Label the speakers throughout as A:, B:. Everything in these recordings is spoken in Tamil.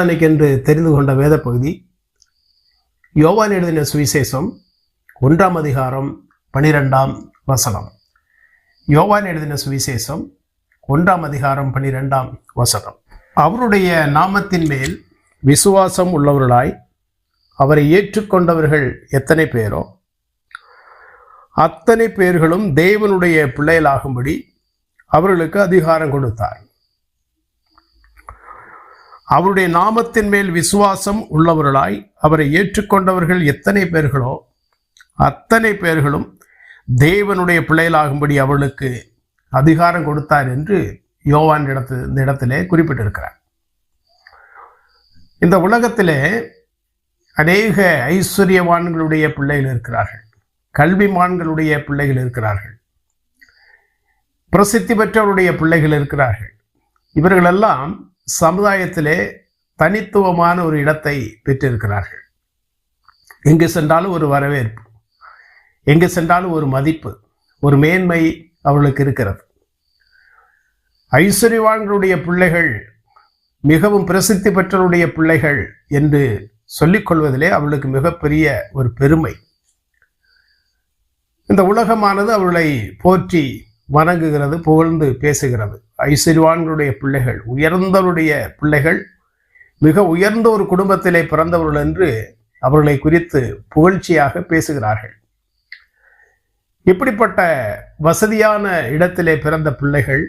A: ஆராதனைக்கு என்று தெரிந்து கொண்ட வேத பகுதி யோவான் எழுதின சுவிசேஷம் ஒன்றாம் அதிகாரம் பனிரெண்டாம் வசனம். யோவான் எழுதின சுவிசேஷம் ஒன்றாம் அதிகாரம் பனிரெண்டாம் வசனம். அவருடைய நாமத்தின் மேல் விசுவாசம் உள்ளவர்களாய் அவரை ஏற்றுக்கொண்டவர்கள் எத்தனை பேரோ? அத்தனை பேர்களும் தேவனுடைய பிள்ளைகளாகும்படி அவர்களுக்கு அதிகாரம் கொடுத்தார். அவருடைய நாமத்தின் மேல் விசுவாசம் உள்ளவர்களாய் அவரை ஏற்றுக்கொண்டவர்கள் எத்தனை பேர்களோ அத்தனை பேர்களும் தேவனுடைய பிள்ளைகளாகும்படி அவளுக்கு அதிகாரம் கொடுத்தார் என்று யோவான் இடத்து இந்த இடத்திலே குறிப்பிட்டிருக்கிறார். இந்த உலகத்திலே அநேக ஐஸ்வர்யவான்களுடைய பிள்ளைகள் இருக்கிறார்கள். கல்விமான்களுடைய பிள்ளைகள் இருக்கிறார்கள். பிரசித்தி பெற்றவருடைய பிள்ளைகள் இருக்கிறார்கள். இவர்களெல்லாம் சமுதாயத்திலே தனித்துவமான ஒரு இடத்தை பெற்றிருக்கிறார்கள். எங்கு சென்றாலும் ஒரு வரவேற்பு எங்கு சென்றாலும் ஒரு மதிப்பு ஒரு மேன்மை அவர்களுக்கு இருக்கிறது. ஐஸ்வர்யவான்களுடைய பிள்ளைகள் மிகவும் பிரசித்தி பெற்றவருடைய பிள்ளைகள் என்று சொல்லிக்கொள்வதிலே அவளுக்கு மிகப்பெரிய ஒரு பெருமை. இந்த உலகமானது அவளை போற்றி வணங்குகிறது புகழ்ந்து பேசுகிறது. ஐஸ்வர்வான்களுடைய பிள்ளைகள் உயர்ந்தவருடைய பிள்ளைகள் மிக உயர்ந்த ஒரு குடும்பத்திலே பிறந்தவர்கள் என்று அவர்களை குறித்து புகழ்ச்சியாக பேசுகிறார்கள். இப்படிப்பட்ட வசதியான இடத்திலே பிறந்த பிள்ளைகள்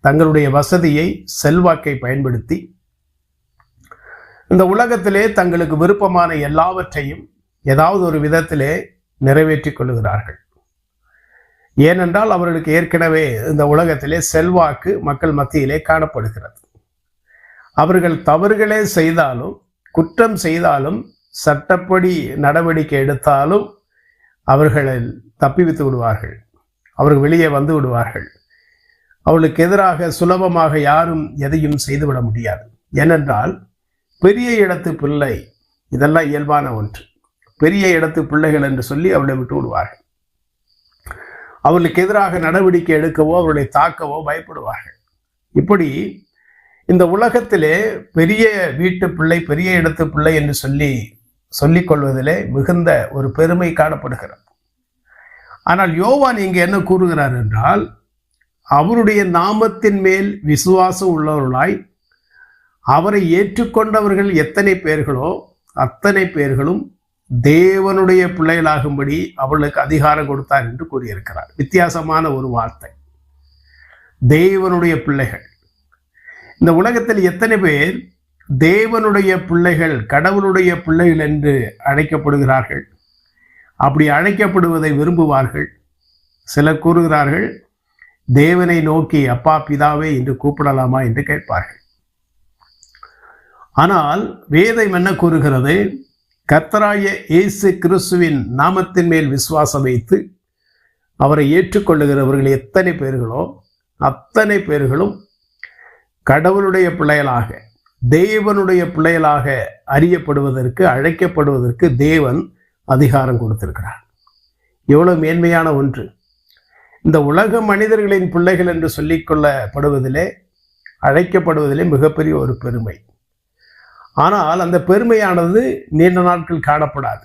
A: தங்களுடைய வசதியை செல்வாக்கை பயன்படுத்தி இந்த உலகத்திலே தங்களுக்கு விருப்பமான எல்லாவற்றையும் ஏதாவது ஒரு விதத்திலே நிறைவேற்றிக் கொள்கிறார்கள் ஏனென்றால் அவர்களுக்கு ஏற்கனவே இந்த உலகத்திலே செல்வாக்கு மக்கள் மத்தியிலே காணப்படுகிறது. அவர்கள் தவறுகளே செய்தாலும் குற்றம் செய்தாலும் சட்டப்படி நடவடிக்கை எடுத்தாலும் அவர்களை தப்பிவித்து விடுவார்கள். அவர்கள் வெளியே வந்து விடுவார்கள். அவர்களுக்கு எதிராக சுலபமாக யாரும் எதையும் செய்துவிட முடியாது. ஏனென்றால் பெரிய இடத்து பிள்ளை இதெல்லாம் இயல்பான ஒன்று. பெரிய இடத்து பிள்ளைகள் என்று சொல்லி அவளை விட்டு விடுவார்கள். அவர்களுக்கு எதிராக நடவடிக்கை எடுக்கவோ அவர்களை தாக்கவோ பயப்படுவார்கள். இப்படி இந்த உலகத்திலே பெரிய வீட்டு பிள்ளை பெரிய இடத்து பிள்ளை என்று சொல்லி சொல்லிக் கொள்வதிலே மிகுந்த ஒரு பெருமை காணப்படுகிறது. ஆனால் யோவான் இங்கே என்ன கூறுகிறார் என்றால் அவருடைய நாமத்தின் மேல் விசுவாசம் உள்ளவர்களாய் அவரை ஏற்றுக்கொண்டவர்கள் எத்தனை பேர்களோ அத்தனை பேர்களும் தேவனுடைய பிள்ளைகளாகும்படி அவளுக்கு அதிகாரம் கொடுத்தார் என்று கூறியிருக்கிறார். வித்தியாசமான ஒரு வார்த்தை. தேவனுடைய பிள்ளைகள். இந்த உலகத்தில் எத்தனை பேர் தேவனுடைய பிள்ளைகள் கடவுளுடைய பிள்ளைகள் என்று அழைக்கப்படுகிறார்கள்? அப்படி அழைக்கப்படுவதை விரும்புவார்கள்? சிலர் கூறுகிறார்கள் தேவனை நோக்கி அப்பா பிதாவே என்று கூப்பிடலாமா என்று கேட்பார்கள். ஆனால் வேதம் என்ன கூறுகிறது? கர்த்தராய இயேசு கிறிஸ்துவின் நாமத்தின் மேல் விசுவாசம் வைத்து அவரை ஏற்றுக்கொள்ளுகிறவர்கள் எத்தனை பேர்களோ அத்தனை பேர்களும் கடவுளுடைய பிள்ளைகளாக தேவனுடைய பிள்ளைகளாக அறியப்படுவதற்கு அழைக்கப்படுவதற்கு தேவன் அதிகாரம் கொடுத்திருக்கிறார். எவ்வளோ மேன்மையான ஒன்று. இந்த உலக மனிதர்களின் பிள்ளைகள் என்று சொல்லிக்கொள்ளப்படுவதிலே அழைக்கப்படுவதிலே மிகப்பெரிய ஒரு பெருமை. ஆனால் அந்த பெருமையானது நீண்ட நாட்கள் காணப்படாது.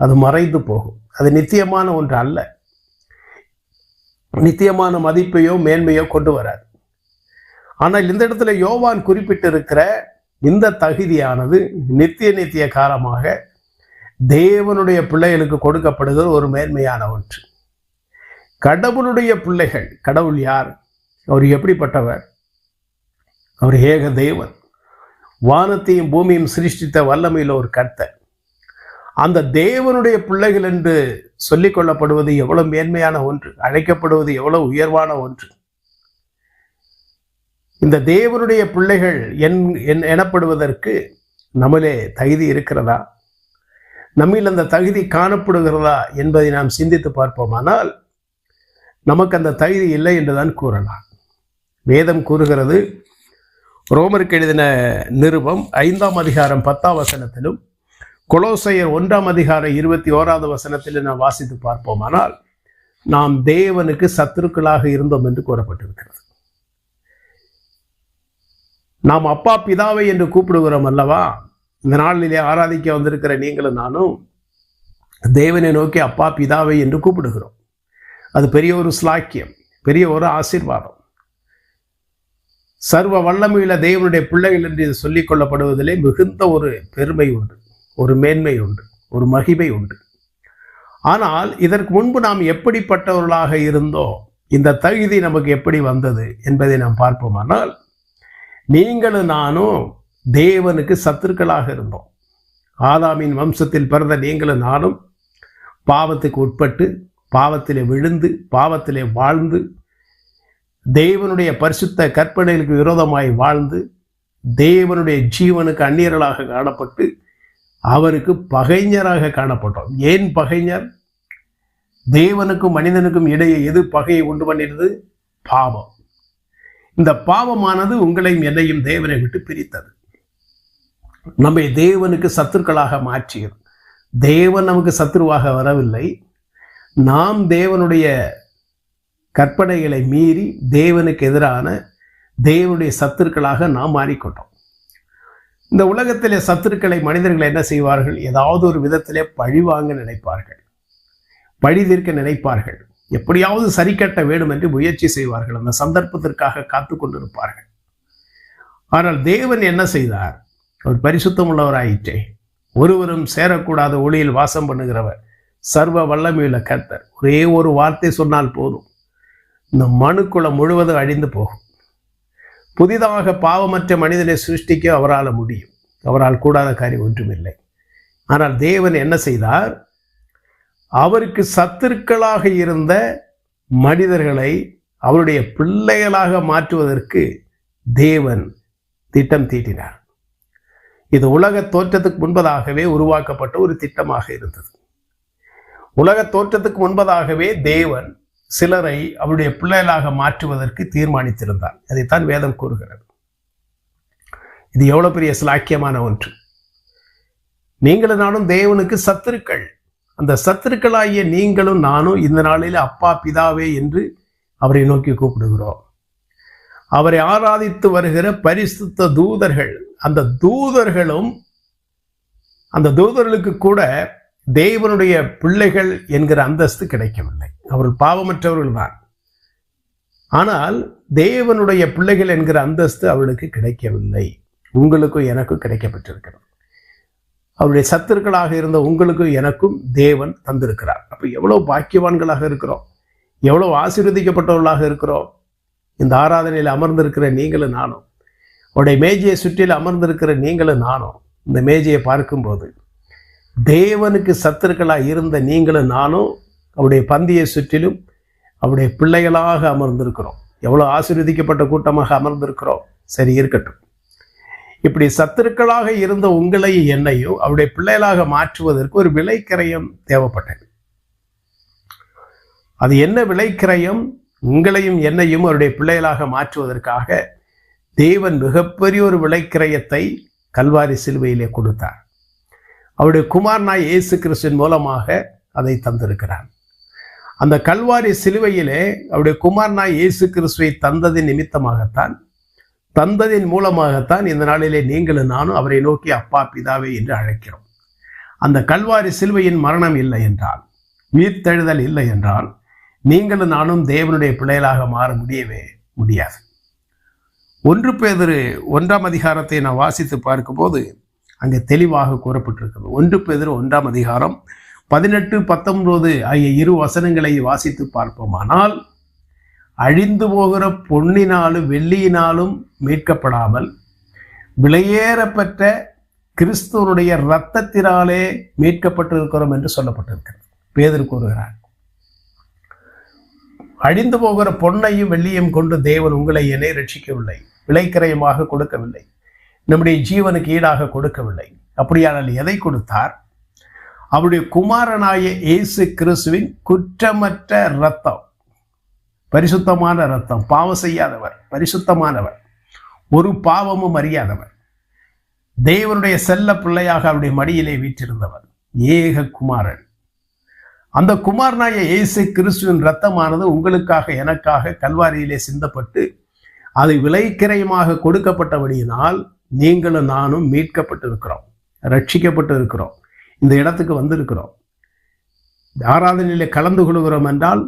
A: அது மறைந்து போகும். அது நித்தியமான ஒன்று அல்ல. நித்தியமான மதிப்பையோ மேன்மையோ கொண்டு வராது. ஆனால் இந்த இடத்துல யோவான் குறிப்பிட்டிருக்கிற இந்த தகுதியானது நித்திய நித்திய காலமாக தேவனுடைய பிள்ளைகளுக்கு கொடுக்கப்படுகிற ஒரு மேன்மையான ஒன்று. கடவுளுடைய பிள்ளைகள் கடவுள் யார்? அவர் எப்படிப்பட்டவர்? அவர் ஏக தேவன். வானத்தையும் பூமியும் சிருஷ்டித்த வல்லமையில் ஒரு கர்த்தர். அந்த தேவனுடைய பிள்ளைகள் என்று சொல்லிக் கொள்ளப்படுவது எவ்வளவு மேன்மையான ஒன்று அழைக்கப்படுவது எவ்வளவு உயர்வான ஒன்று. இந்த தேவனுடைய பிள்ளைகள் என் என் எனப்படுவதற்கு நம்மளே தகுதி இருக்கிறதா? நம்மில் அந்த தகுதி காணப்படுகிறதா என்பதை நாம் சிந்தித்து பார்ப்போமானால் நமக்கு அந்த தகுதி இல்லை என்றுதான் கூறலாம். வேதம் கூறுகிறது ரோமருக்கு எழுதின நிருபம் ஐந்தாம் அதிகாரம் பத்தாம் வசனத்திலும் கொலோசையர் ஒன்றாம் அதிகாரம் இருபத்தி ஓராவது வசனத்திலும் நாம் வாசித்து பார்ப்போமானால் நாம் தேவனுக்கு சத்துருக்களாக இருந்தோம் என்று கூறப்பட்டிருக்கிறது. நாம் அப்பா பிதாவை என்று கூப்பிடுகிறோம் அல்லவா? இந்த நாளிலே ஆராதிக்க வந்திருக்கிற நீங்களும் நானும் தேவனை நோக்கி அப்பா பிதாவை என்று கூப்பிடுகிறோம். அது பெரிய ஒரு ஸ்லாக்கியம் பெரிய ஒரு ஆசீர்வாதம். சர்வ வல்லமையுள்ள தேவனுடைய பிள்ளைகள் என்று இது சொல்லிக் கொள்ளப்படுவதிலே மிகுந்த ஒரு பெருமை உண்டு ஒரு மேன்மை உண்டு ஒரு மகிமை உண்டு. ஆனால் இதற்கு முன்பு நாம் எப்படிப்பட்டவர்களாக இருந்தோம் இந்த தகுதி நமக்கு எப்படி வந்தது என்பதை நாம் பார்ப்போமானால் நீங்களும் நானும் தேவனுக்கு சத்துருக்களாக இருந்தோம். ஆதாமின் வம்சத்தில் பிறந்த நீங்களும் நானும் பாவத்துக்கு உட்பட்டு பாவத்திலே விழுந்து பாவத்திலே வாழ்ந்து தேவனுடைய பரிசுத்த கற்பனைகளுக்கு விரோதமாய் வாழ்ந்து தேவனுடைய ஜீவனுக்கு அந்நியர்களாக காணப்பட்டு அவருக்கு பகைஞராக காணப்பட்டோம். ஏன் பகைஞர்? தேவனுக்கும் மனிதனுக்கும் இடையே எது பகையை உண்டு பண்ணிடுது பாவம். இந்த பாவமானது உங்களையும் என்னையும் தேவனை விட்டு பிரித்தது. நம்மை தேவனுக்கு சத்துருக்களாக மாற்றியது. தேவன் நமக்கு சத்துருவாக வரவில்லை. நாம் தேவனுடைய கற்பனைகளை மீறி தேவனுக்கு எதிரான தேவனுடைய சத்துருக்களாக நாம் மாறிக்கொண்டோம். இந்த உலகத்திலே சத்துருக்களை மனிதர்கள் என்ன செய்வார்கள்? ஏதாவது ஒரு விதத்திலே பழிவாங்க நினைப்பார்கள். பழி தீர்க்க நினைப்பார்கள். எப்படியாவது சரி கட்ட வேண்டும் என்று முயற்சி செய்வார்கள். அந்த சந்தர்ப்பத்திற்காக காத்து கொண்டிருப்பார்கள். ஆனால் தேவன் என்ன செய்தார்? அவர் பரிசுத்தம் உள்ளவராயிற்றே ஒருவரும் சேரக்கூடாத ஒளியில் வாசம் பண்ணுகிறவர் சர்வ வல்லமையுள்ள கர்த்தர். ஒரே ஒரு வார்த்தை சொன்னால் போதும். இந்த மனுக்குளம் முழுவதும் அழிந்து போகும். புதிதாக பாவமற்ற மனிதனை சிருஷ்டிக்க அவரால் முடியும். அவரால் கூடாத காரியம் ஒன்றுமில்லை. ஆனால் தேவன் என்ன செய்தார்? அவருக்கு சத்துருக்களாக இருந்த மனிதர்களை அவருடைய பிள்ளைகளாக மாற்றுவதற்கு தேவன் திட்டம் தீட்டினார். இது உலக தோற்றத்துக்கு முன்பதாகவே உருவாக்கப்பட்ட ஒரு திட்டமாக இருந்தது. உலக தோற்றத்துக்கு முன்பதாகவே தேவன் சிலரை அவருடைய பிள்ளைகளாக மாற்றுவதற்கு தீர்மானித்திருந்தார். அதைத்தான் வேதம் கூறுகிறது. இது எவ்வளவு பெரிய சிலாக்கியமான ஒன்று. நீங்களும் நானும் தேவனுக்கு சத்துருக்கள். அந்த சத்துருக்களாகிய நீங்களும் நானும் இந்த நாளில் அப்பா பிதாவே என்று அவரை நோக்கி கூப்பிடுகிறோம். அவரை ஆராதித்து வருகிற பரிசுத்த தூதர்கள் அந்த தூதர்களும் அந்த தூதர்களுக்கு கூட தேவனுடைய பிள்ளைகள் என்கிற அந்தஸ்து கிடைக்கவில்லை. அவர் பாவமற்றவர்கள் தான். ஆனால் தேவனுடைய பிள்ளைகள் என்கிற அந்தஸ்து அவளுக்கு கிடைக்கவில்லை. உங்களுக்கும் எனக்கும் கிடைக்கப்பட்டிருக்கிறது. அவருடைய சத்துருக்களாக இருந்த உங்களுக்கும் எனக்கும் தேவன் தந்திருக்கிறார். அப்போ எவ்வளோ பாக்கியவான்களாக இருக்கிறோம்? எவ்வளோ ஆசீர்வதிக்கப்பட்டவர்களாக இருக்கிறோம்? இந்த ஆராதனையில் அமர்ந்திருக்கிற நீங்களும் நானும். அவருடைய மேஜையை சுற்றியில் அமர்ந்திருக்கிற நீங்களும் நானும். இந்த மேஜையை பார்க்கும்போது தேவனுக்கு சத்துருக்களாக இருந்த நீங்களும் நானும் அவருடைய பந்தியை சுற்றிலும் அவருடைய பிள்ளைகளாக அமர்ந்திருக்கிறோம். எவ்வளோ ஆசீர்வதிக்கப்பட்ட கூட்டமாக அமர்ந்திருக்கிறோம். சரி இருக்கட்டும். இப்படி சத்துருக்களாக இருந்த உங்களை என்னையும் அவருடைய பிள்ளைகளாக மாற்றுவதற்கு ஒரு விலைக்கிரயம் தேவைப்பட்டது. அது என்ன விலைக்கிரயம்? உங்களையும் என்னையும் அவருடைய பிள்ளைகளாக மாற்றுவதற்காக தேவன் மிகப்பெரிய ஒரு விலைக்கிரயத்தை கல்வாரி சிலுவையிலே கொடுத்தார். அவருடைய குமார் நாய் இயேசு கிறிஸ்தின் மூலமாக அதை தந்திருக்கிறான் அந்த கல்வாரி சிலுவையிலே அவருடைய குமாரனாய் இயேசு கிறிஸ்துவை தந்ததின் நிமித்தமாகத்தான் தந்ததின் மூலமாகத்தான் இந்த நாளிலே நீங்களும் நானும் அவரை நோக்கி அப்பா பிதாவே என்று அழைக்கிறோம். அந்த கல்வாரி சிலுவையின் மரணம் இல்லை என்றால் உயிர்த்தெழுதல் இல்லை என்றால் நீங்களும் நானும் தேவனுடைய பிள்ளைகளாக மாற முடியவே முடியாது. ஒன்று பேதரு ஒன்றாம் அதிகாரத்தை நான் வாசித்து பார்க்கும்போது அங்கே தெளிவாக கூறப்பட்டிருக்கிறது. ஒன்று பேதரு ஒன்றாம் அதிகாரம் பதினெட்டு பத்தொன்பது ஆகிய இரு வசனங்களை வாசித்து பார்ப்போமானால் அழிந்து போகிற பொன்னினாலும் வெள்ளியினாலும் மீட்கப்படாமல் விலையேறப்பெற்ற கிறிஸ்துவனுடைய இரத்தத்தினாலே மீட்கப்பட்டிருக்கிறோம் என்று சொல்லப்பட்டிருக்கிறது. பேதர் கூறுகிறார் அழிந்து போகிற பொன்னையும் வெள்ளியும் கொண்டு தேவன் உங்களை என்னை ரட்சிக்கவில்லை விலைக்கிரயமாக கொடுக்கவில்லை. நம்முடைய ஜீவனுக்கு ஈடாக கொடுக்கவில்லை. அப்படியானால் எதை கொடுத்தார்? அவருடைய குமாரனாய இயேசு கிறிஸ்துவின் குற்றமற்ற ரத்தம் பரிசுத்தமான ரத்தம் பாவம் செய்யாதவர். பரிசுத்தமானவர். ஒரு பாவமும் அறியாதவர். தேவனுடைய செல்ல பிள்ளையாக அவருடைய மடியிலே வீற்றிருந்தவர். ஏக குமாரன். அந்த குமாரனாய இயேசு கிறிஸ்துவின் ரத்தமானது உங்களுக்காக எனக்காக கல்வாரியிலே சிந்தப்பட்டு அது விலைக்கிரயமாக கொடுக்கப்பட்டபடியினால் நீங்களும் நானும் மீட்கப்பட்டு இருக்கிறோம் ரட்சிக்கப்பட்டு இருக்கிறோம் இந்த இடத்துக்கு வந்திருக்கிறோம். ஆராதனையில் கலந்து கொள்கிறோம் என்றால்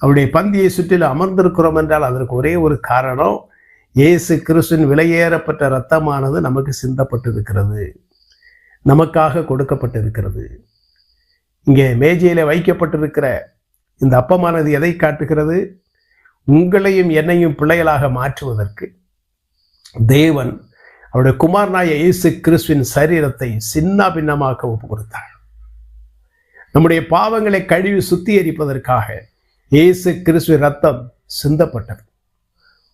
A: அவருடைய பந்தியை சுற்றிலும் அமர்ந்திருக்கிறோம் என்றால் அதற்கு ஒரே ஒரு காரணம் இயேசு கிறிஸ்துவின் விலையேறப்பட்ட இரத்தமானது நமக்கு சிந்தப்பட்டிருக்கிறது. நமக்காக கொடுக்கப்பட்டிருக்கிறது. இங்கே மேஜையில் வைக்கப்பட்டிருக்கிற இந்த அப்பமானது எதை காட்டுகிறது? உங்களையும் என்னையும் பிள்ளைகளாக மாற்றுவதற்கு தேவன் அவருடைய குமாரனாய இயேசு கிறிஸ்துவின் சரீரத்தை சின்ன பின்னமாக்க ஒப்பு கொடுத்தார். நம்முடைய பாவங்களை கழுவி சுத்திகரிப்பதற்காக இயேசு கிறிஸ்துவ ரத்தம் சிந்தப்பட்டது.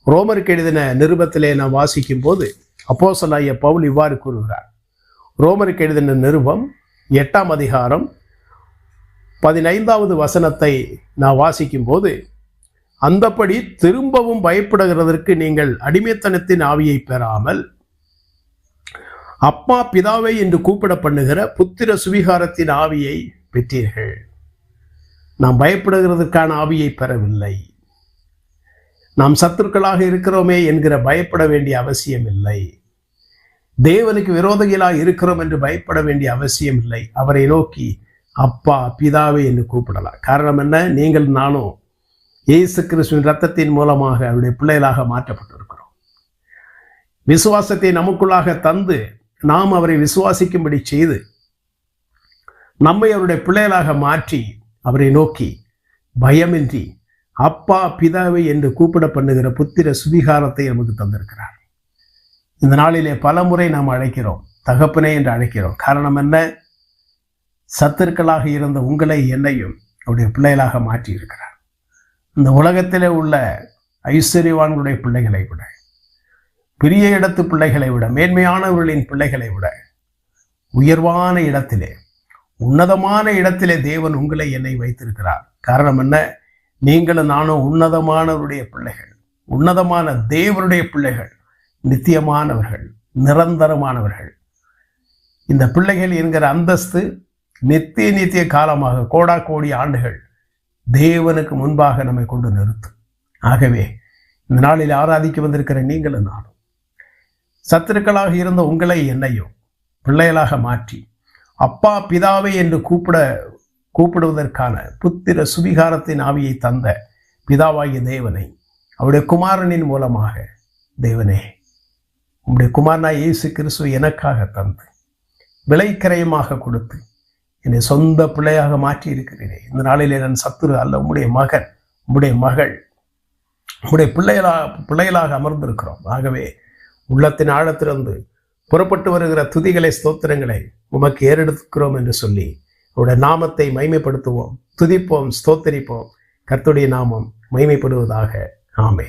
A: ரோமருக்கு எழுதின நிருபத்திலே நாம் வாசிக்கும் போது அப்போசலாய பவுல் இவ்வாறு கூறுகிறார். ரோமருக்கு எழுதின நிருபம் எட்டாம் அதிகாரம் பதினைந்தாவது வசனத்தை நான் வாசிக்கும் போது அந்தப்படி திரும்பவும் பயப்படுகிறதற்கு நீங்கள் அடிமைத்தனத்தின் ஆவியை பெறாமல் அப்பா பிதாவை என்று கூப்பிட பண்ணுகிற புத்திர சுவிகாரத்தின் ஆவியை பெற்றீர்கள். நாம் பயப்படுகிறதுக்கான ஆவியை பெறவில்லை. நாம் சத்துருக்களாக இருக்கிறோமே என்கிற பயப்பட வேண்டிய அவசியம் இல்லை தேவனுக்கு விரோதிகளாக இருக்கிறோம் என்று பயப்பட வேண்டிய அவசியம் இல்லை அவரை நோக்கி அப்பா பிதாவே என்று கூப்பிடலாம். காரணம் என்ன? நீங்கள் நானும் இயேசு கிறிஸ்துவின் ரத்தத்தின் மூலமாக அவருடைய பிள்ளைகளாக மாற்றப்பட்டிருக்கிறோம். விசுவாசத்தை நமக்குள்ளாக தந்து நாம் அவரை விசுவாசிக்கும்படி செய்து நம்மை அவருடைய பிள்ளைகளாக மாற்றி அவரை நோக்கி பயமின்றி அப்பா பிதாவை என்று கூப்பிட பண்ணுகிற புத்திர சுவிகாரத்தை நமக்கு தந்திருக்கிறார். இந்த நாளிலே பல முறை நாம் அழைக்கிறோம் தகப்பனே என்று அழைக்கிறோம். காரணம் என்ன? சத்துருக்களாக இருந்த உங்களை என்னையும் அவருடைய பிள்ளைகளாக மாற்றி இருக்கிறார் இந்த உலகத்திலே உள்ள ஐஸ்வர்யவான்களுடைய பிள்ளைகளை விட பெரிய இடத்து பிள்ளைகளை விட மேன்மையானவர்களின் பிள்ளைகளை விட உயர்வான இடத்திலே உன்னதமான இடத்திலே தேவன் உங்களை என்னை வைத்திருக்கிறார். காரணம் என்ன? நீங்களும் நானும் உன்னதமானவருடைய பிள்ளைகள் உன்னதமான தேவனுடைய பிள்ளைகள் நித்தியமானவர்கள் நிரந்தரமானவர்கள். இந்த பிள்ளைகள் என்கிற அந்தஸ்து நித்திய நித்திய காலமாக கோடா கோடி ஆண்டுகள் தேவனுக்கு முன்பாக நம்மை கொண்டு நிறுத்தும். ஆகவே இந்த நாளில் ஆராதிக்க வந்திருக்கிற நீங்களும் நானும் சத்துருக்களாக இருந்த உங்களை என்னையும் பிள்ளைகளாக மாற்றி அப்பா பிதாவை என்று கூப்பிட கூப்பிடுவதற்கான புத்திர சுவிகாரத்தின் ஆவியை தந்த பிதாவாகிய தேவனை அவருடைய குமாரனின் மூலமாக தேவனே உம்முடைய குமாரனா இயேசு கிறிஸ்து எனக்காக தந்து விலைக்கரையமாக கொடுத்து என்னை சொந்த பிள்ளையாக மாற்றி இருக்கிறீரே இந்த நாளிலே நான் சத்துரு அல்ல உம்முடைய மகன் உம்முடைய மகள் உம்முடைய பிள்ளைகளாக பிள்ளைகளாக அமர்ந்திருக்கிறோம். ஆகவே உள்ளத்தின் ஆழத்திலிருந்து புறப்பட்டு வருகிற துதிகளை ஸ்தோத்திரங்களை உமக்கு ஏறெடுக்கிறோம் என்று சொல்லி அவருடைய நாமத்தை மைமைப்படுத்துவோம் துதிப்போம் ஸ்தோத்தரிப்போம். கர்த்துடைய நாமம் மைமைப்படுவதாக ஆமே